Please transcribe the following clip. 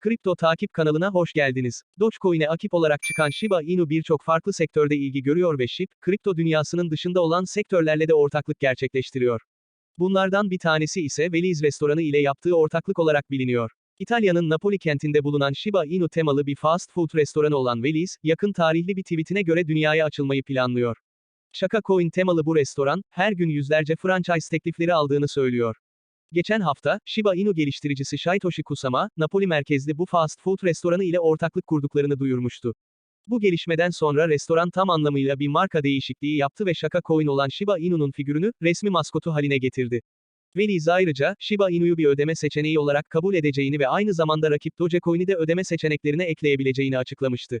Kripto takip kanalına hoş geldiniz. Dogecoin'e akip olarak çıkan Shiba Inu birçok farklı sektörde ilgi görüyor ve SHIB, kripto dünyasının dışında olan sektörlerle de ortaklık gerçekleştiriyor. Bunlardan bir tanesi ise Veliz restoranı ile yaptığı ortaklık olarak biliniyor. İtalya'nın Napoli kentinde bulunan Shiba Inu temalı bir fast food restoranı olan Veliz, yakın tarihli bir tweetine göre dünyaya açılmayı planlıyor. Shaka Coin temalı bu restoran, her gün yüzlerce franchise teklifleri aldığını söylüyor. Geçen hafta, Shiba Inu geliştiricisi Shytoshi Kusama, Napoli merkezli bu fast food restoranı ile ortaklık kurduklarını duyurmuştu. Bu gelişmeden sonra restoran tam anlamıyla bir marka değişikliği yaptı ve Shaka Coin olan Shiba Inu'nun figürünü, resmi maskotu haline getirdi. Veliz ayrıca, Shiba Inu'yu bir ödeme seçeneği olarak kabul edeceğini ve aynı zamanda rakip Dogecoin'i de ödeme seçeneklerine ekleyebileceğini açıklamıştı.